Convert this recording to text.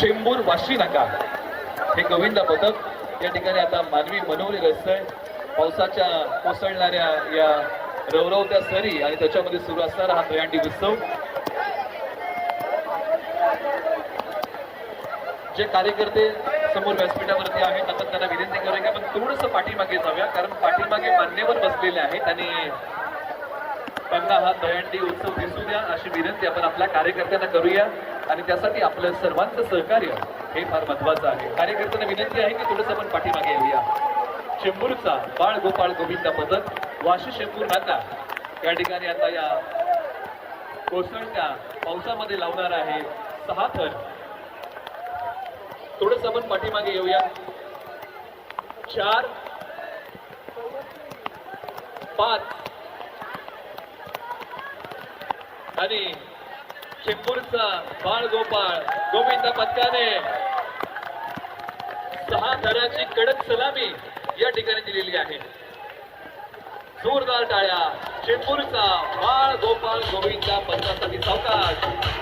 चेंबूर वाशी नाका. हे गोविंदा पथक या ठिकाणी आता मानवी मनवलेलं असतंय. पावसाच्या कोसळणाऱ्या या रवरवत्या सरी आणि त्याच्यामध्ये सुरू असणारा हा दयांडी उत्सव. जे कार्यकर्ते समोर व्यासपीठावरती आहेत आपण त्यांना विनंती करूया की आपण थोडंसं पाठीमागे जाऊया कारण पाठीमागे मान्यवर बसलेले आहेत आणि त्यांना हा दयांडी उत्सव दिसू द्या अशी विनंती आपण आपल्या कार्यकर्त्यांना करूया. आणि त्यासाठी आपलं सर्वांचं सहकार्य हे फार महत्वाचं आहे. कार्यकर्त्यांना विनंती आहे की थोडंसं आपण पाठीमागे येऊया. चेंबूरचा बाळ गोपाळ गोविंद पथक वाशी शेंबूर नाका या ठिकाणी आता या कोसळत्या पावसामध्ये लावणार आहे सहा थर. थोडस आपण पाठीमागे येऊया. चार पाच. आणि चेंबूरचा बाळगोपाळ गोविंद पत्काने सहा थराची कडक सलामी या ठिकाणी दिलेली आहे. जोरदार टाळ्या चेंबूरचा बाळ गोपाळ गोविंदा पथकासाठी सावकाश.